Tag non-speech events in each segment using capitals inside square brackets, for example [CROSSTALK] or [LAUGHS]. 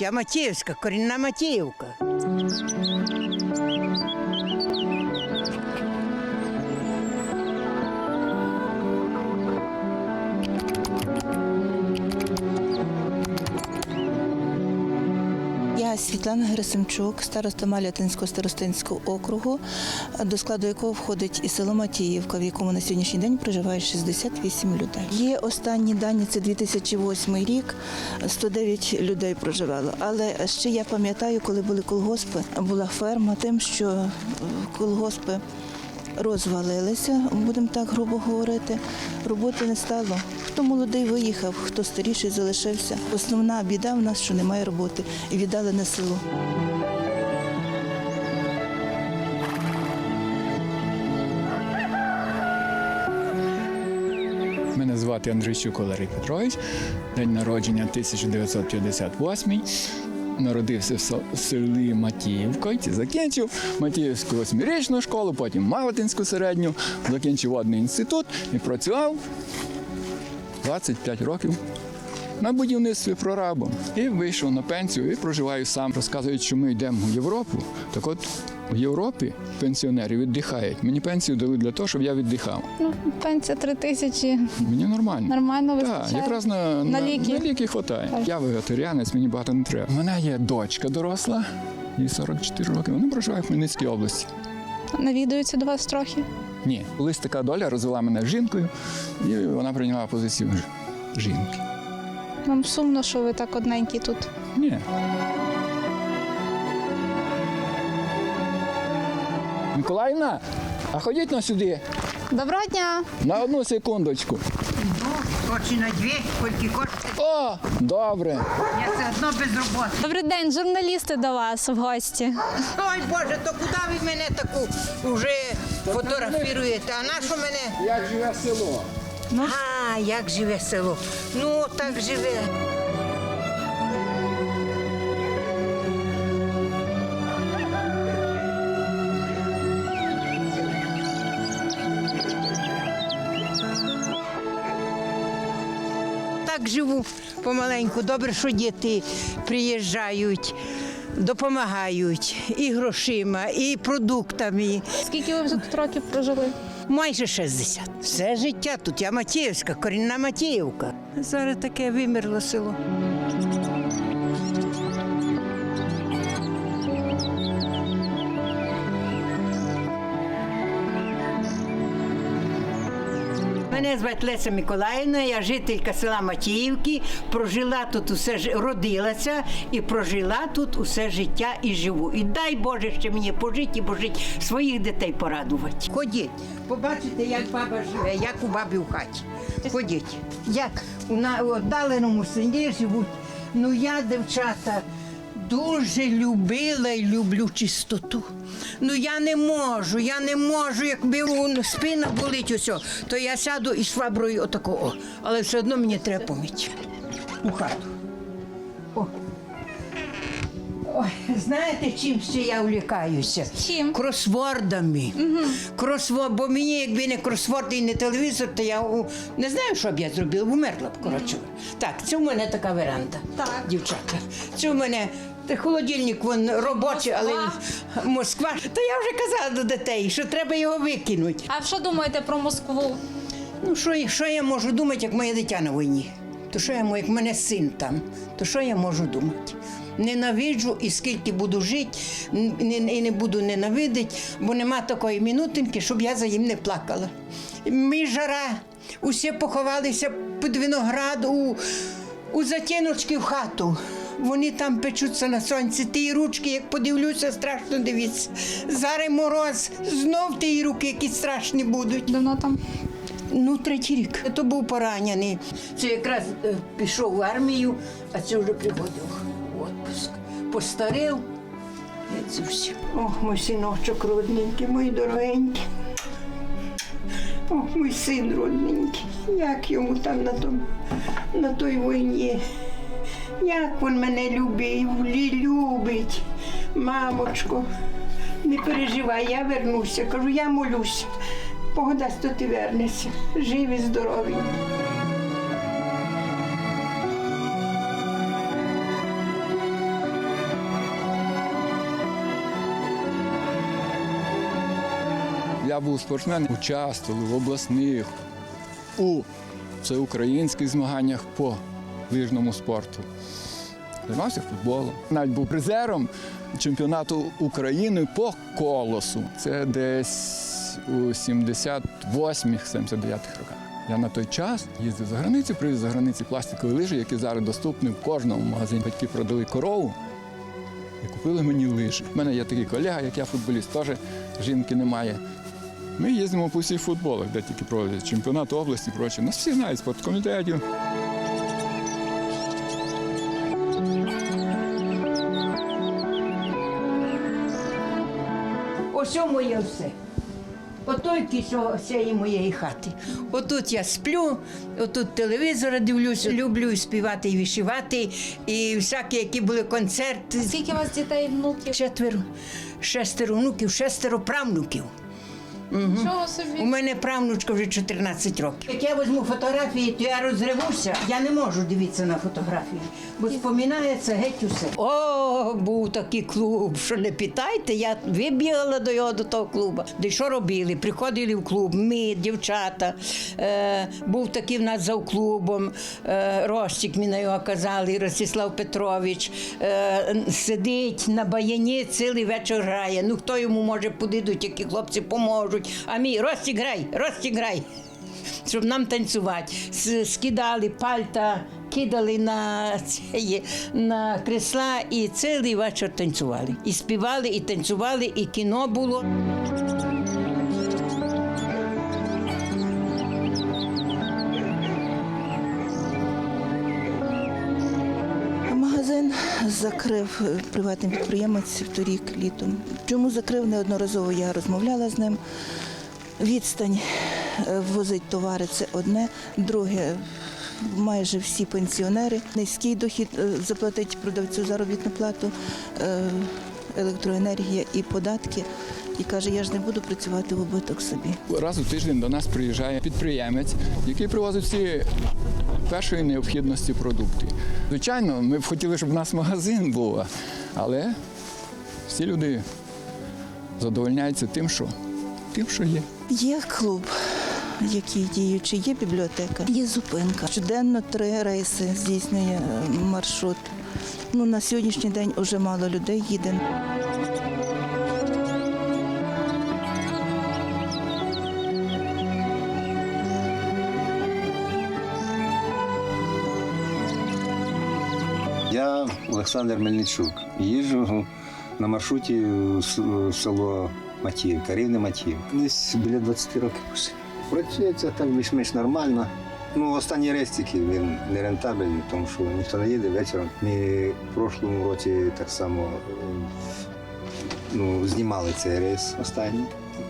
я Матіївська, корінна Матіївка. Світлана Герасимчук, староста Малятинського старостинського округу, до складу якого входить і село Матіївка, в якому на сьогоднішній день проживає 68 людей. Є останні дані, це 2008 рік, 109 людей проживало. Але ще я пам'ятаю, коли були колгоспи, була ферма тим, що колгоспи розвалилися, будемо так грубо говорити. Роботи не стало. Хто молодий виїхав, хто старіший залишився. Основна біда в нас, що немає роботи, і віддали на село. Мене звати Андрійчук Валерій Петрович, день народження 1958. Народився в селі Матіївка, закінчив Матіївську восьмирічну школу, потім Малатинську середню, закінчив водний інститут і працював 25 років на будівництві прорабом. І вийшов на пенсію і проживаю сам. Розказують, що ми йдемо в Європу. Так от в Європі пенсіонери віддихають. Мені пенсію дали для того, щоб я віддихав. Ну, пенсія три тисячі. Мені нормально. Нормально Так, якраз на, На ліки. на ліки хватає. Я вегетаріанець, мені багато не треба. У мене є дочка доросла, їй 44 роки. Вона проживає в Хмельницькій області. Навідуються до вас трохи. Ні, колись така доля розвела мене з жінкою, і вона прийняла позицію жінки. Вам сумно, що ви так одненькі тут. Ні. Миколаївна, а ходіть на сюди Доброго дня! на одну секундочку. Хоч на дві, скільки коштує, О, добре. я все одно без роботи. Добрий день, журналісти до вас в гості. Ой Боже, то куди ви мене таку вже фотографіруєте? А на що мене? Як живе село? А, як живе село? Ну, так живе. Помаленьку. Добре, що діти приїжджають, допомагають і грошима, і продуктами. Скільки ви вже тут років прожили? Майже 60. Все життя тут. Я Матіївська, корінна Матіївка. Зараз таке вимерло село. Мене звати Леся Миколаївна, я жителька села Матіївки, прожила тут усе родилася і прожила тут усе життя і живу. І дай Боже ще мені пожити і пожити своїх дітей порадувати. Ходіть, побачите, як баба живе, як у бабі в хаті. Ходіть, як у на- віддаленому селі живуть. Ну я, дівчата, дуже любила і люблю чистоту. Ну я не можу, я не можу, якби у- спина болить усе, то я сяду і шваброю отако, о. але все одно мені треба помити у хату. О. Ой, знаєте, чим ще я увлікаюся? Чим? Кросвордами. Кросворд, бо мені, якби не кросворд і не телевізор, то я у- не знаю, що б я зробила, умерла б, коротше. Так, це в мене така веранда, Так. дівчата. Це в мене холодильник вон робочий, але Москва. Та я вже казала до дітей, що треба його викинути. А що думаєте про Москву? Ну, що, я- що я можу думати, як моє дитя на війні? То що я можу, як мене син там, то що я можу думати? Ненавиджу і скільки буду жити, н- і не буду ненавидіти, бо нема такої минутинки, щоб я за їм не плакала. Ми жара, усі поховалися під виноград у, у затіночки в хату. Вони там печуться на сонці. Ті ручки, як подивлюся, страшно дивіться. Зараз мороз, знов ті руки, які страшні будуть. Давно там? Ну, третій рік. То був поранений. Це якраз е, пішов в армію, а це вже приходив в відпуск. Постарів. І це все. О, мій синочок родненький, мій дорогенький. О, мій син родненький. Як йому там на, том, на той війні. Як він мене любив, любить, мамочко, не переживай, я вернуся. Кажу, я молюся. Погода, що ти вернешся. Живі, здорові. Я був спортсмен, участвував в обласних у всеукраїнських змаганнях по лижному спорту. Займався футболом. Навіть був призером чемпіонату України по колосу. Це десь у 78-79 роках. Я на той час їздив за границю, привіз за границі пластикові лижі, які зараз доступні в кожному магазині. Батьки продали корову і купили мені лижі. У мене є такий колега, як я футболіст, теж жінки немає. Ми їздимо по всіх футболах, де тільки проводять чемпіонат області, прочі. Нас всі знають спорткомітетів. Ось о моє все. Отой кісо моєї хати. Отут я сплю, отут телевізор дивлюсь, люблю і співати і вишивати, і всякі, які були концерти. Скільки у вас дітей, внуків? Четверо, шестеро внуків, шестеро правнуків. Чого У мене правнучка вже 14 років. Як я візьму фотографії, то я розривуся. Я не можу дивитися на фотографії, бо споминається геть усе. О, був такий клуб, що не питайте. Я вибігала до його до того клубу. Де що робили? Приходили в клуб, ми, дівчата. Е, був такий в нас за клубом, е, Ростик, мені на його казали, Ростислав Петрович. Е, сидить на баяні, цілий вечір грає. Ну хто йому може подидуть, які хлопці поможуть. А мій Ростик грай, щоб нам танцювати. Скидали пальта, кидали на, цієї, на кресла і цілий вечір танцювали. І співали, і танцювали, і кіно було. Закрив е, приватний підприємець торік літом. Чому закрив неодноразово? Я розмовляла з ним. Відстань е, возить товари це одне, друге. Майже всі пенсіонери. Низький дохід е, заплатить продавцю заробітну плату, електроенергія і податки. І каже, я ж не буду працювати в убиток собі. Раз у тиждень до нас приїжджає підприємець, який привозить всі першої необхідності продукти. Звичайно, ми б хотіли, щоб у нас магазин був, але всі люди задовольняються тим, що, тим, що є. Є клуб, який діючий, є бібліотека, є зупинка. Щоденно три рейси здійснює е, маршрут. Ну, на сьогоднішній день вже мало людей їде. Я Олександр Мельничук. Їжджу на маршруті в село Матіївка, рівне Матіївка. Десь біля 20 років. Працюється так більш-менш нормально. Ну, останній рейс тільки він не рентабельний, тому що ніхто не їде вечором. Ми в прошлому році так само е, ну, знімали цей рейс останній.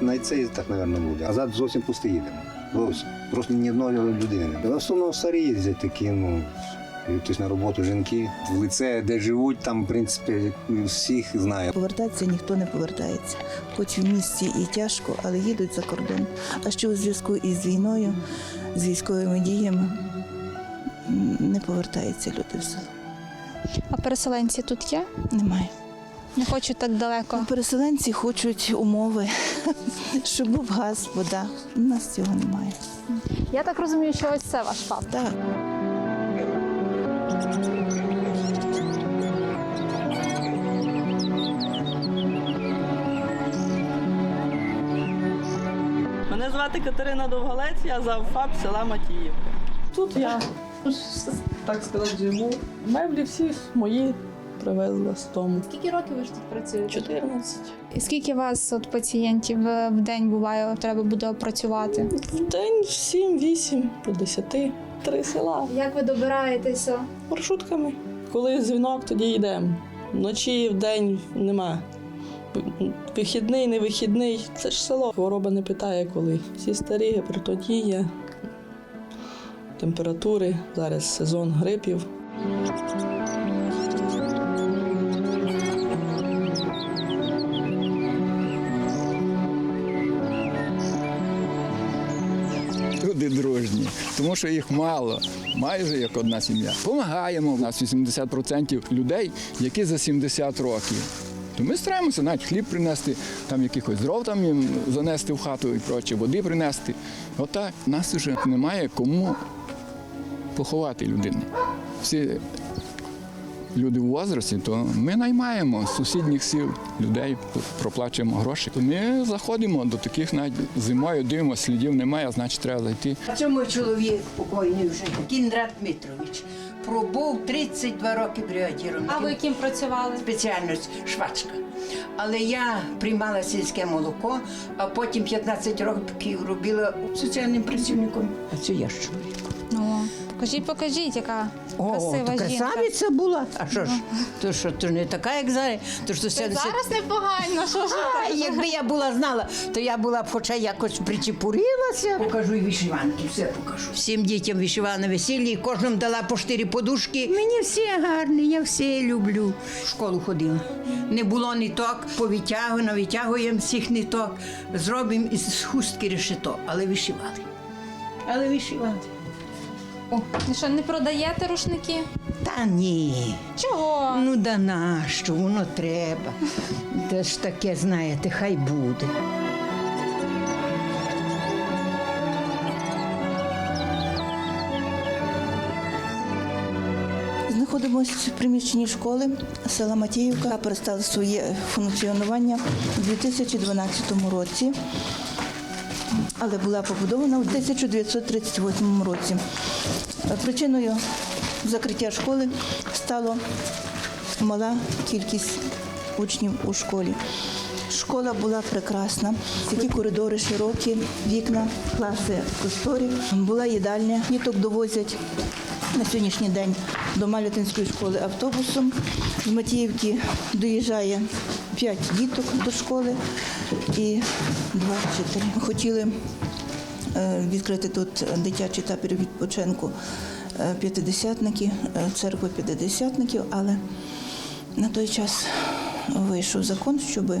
На цей так, мабуть, буде. А зараз зовсім пусти їдемо. Зовсім. Просто ні одної людини. В основному старі їздять такі, ну, Тобто на роботу жінки в лице, де живуть, там, в принципі, всіх знає. Повертатися ніхто не повертається. Хоч в місті і тяжко, але їдуть за кордон. А що у зв'язку із війною, з військовими діями, не повертаються люди в село. А переселенці тут є? Немає. Не хочуть так далеко. Переселенці хочуть умови, [LAUGHS] щоб був газ, вода. У нас цього немає. Я так розумію, що ось це ваш пап. Так. Мене звати Катерина Довголець, я завфаб села Матіївка. Тут я, так сказати, живу. Меблі всі мої привезли з дому. Скільки років ви ж тут працюєте? 14. І скільки вас от пацієнтів е, в день буває, треба буде опрацювати? В день 7-8 до 10. Три села. Як ви добираєтеся? Маршрутками. Коли дзвінок, тоді йдемо. Вночі, в день нема. Вихідний, не вихідний. Це ж село. Хвороба не питає коли. Всі старі, гепатодія, температури. Зараз сезон грипів. Люди дружні, тому що їх мало, майже як одна сім'я. Помагаємо. У нас 80% людей, які за 70 років. То ми стараємося навіть хліб принести, там якихось дров там їм занести в хату і проче, води принести. Отак. Нас вже немає кому поховати людини. Всі люди в возрасті, то ми наймаємо з сусідніх сіл людей, проплачуємо гроші. То ми заходимо до таких навіть зимою, дивимося, слідів немає, значить треба зайти. А це мій чоловік покойний вже, Кіндрат Дмитрович. Пробув 32 роки бригадіром. А ви ким працювали? спеціальність швачка. Але я приймала сільське молоко, а потім 15 років робила соціальним працівником. А це я ж чоловік. Покажіть, покажіть, яка О, красива то жінка. красавиця була. А що ж? То що, то ж не така, як зараз. То ж то Це 70... зараз непогано, що [LAUGHS] ж А, ви якби я була знала, то я була б хоча якось причепурилася. Покажу і вишиванки, все покажу. Всім дітям вишивала на весіллі, і кожному дала по чотири подушки. Мені всі гарні, я все люблю. В школу ходила. Не було ниток, повитягуємо, навитягуємо всіх ниток, зробимо із хустки решето, але вишивали. Але вишивали. О, ви що, не продаєте рушники? Та ні. Чого? Ну да нащо, воно треба. Те ж таке, знаєте, хай буде. Знаходимося в приміщенні школи села Матіївка. Перестала своє функціонування у 2012 році, але була побудована у 1938 році. Причиною закриття школи стало мала кількість учнів у школі. Школа була прекрасна, такі коридори широкі, вікна, класи просторі. Була їдальня, діток довозять на сьогоднішній день до Малятинської школи автобусом. З Матіївки доїжджає 5 діток до школи і два вчителі. Хотіли е, відкрити тут дитячий табір відпочинку е, п'ятидесятників, е, церкви п'ятидесятників, але на той час вийшов закон, щоб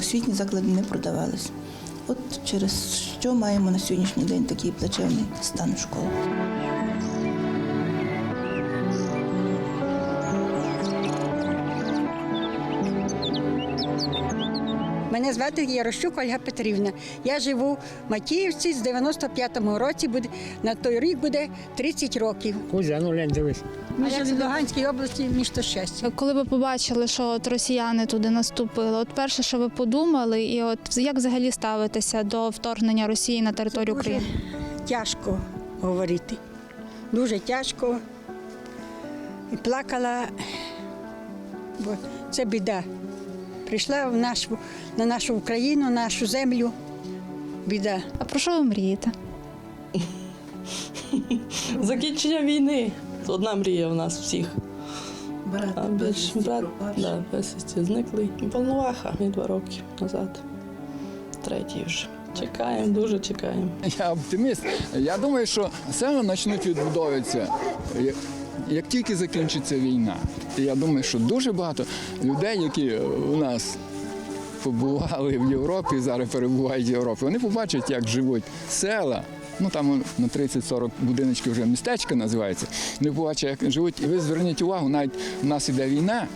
освітні заклади не продавались. От через що маємо на сьогоднішній день такий плачевний стан школи. Мене звати Ярощук Ольга Петрівна. Я живу в Матіївці з 95-му році. Буде на той рік буде 30 років. Кузя, ну лень дивись. Ми жили в Луганській області, місто щастя. Коли ви побачили, що от росіяни туди наступили, от перше, що ви подумали, і от як взагалі ставитеся до вторгнення Росії на територію Дуже України? тяжко говорити. Дуже тяжко. І плакала, бо це біда. Прийшла в нашу, на нашу Україну, нашу землю. Біда. А про що ви мрієте? Закінчення війни. Одна мрія у нас всіх. А більш брат да, безвісті зниклий. Волноваха мені два роки назад. Третій вже. Чекаємо, дуже чекаємо. Я оптиміст. Я думаю, що села почнуть відбудовуватися. Як- тільки закінчиться війна, я думаю, що дуже багато людей, які у нас побували в Європі, зараз перебувають в Європі, вони побачать, як живуть села. Ну там на 30-40 будиночків вже містечка називається. Вони побачать, як живуть. І ви зверніть увагу, навіть у нас іде війна,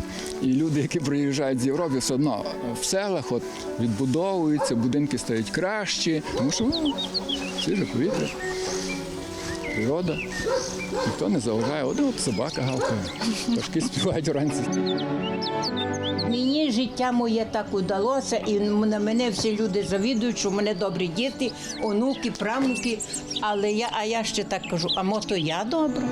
і люди, які приїжджають з Європи, все одно в селах от відбудовуються, будинки стають кращі, тому що ну, свіже повітря, природа. Ніхто не заважає, от, от собака гавкає, пташки співають вранці. Мені життя моє так удалося, і на мене всі люди завідують, що в мене добрі діти, онуки, правнуки. Але я, а я ще так кажу, а мото я добра.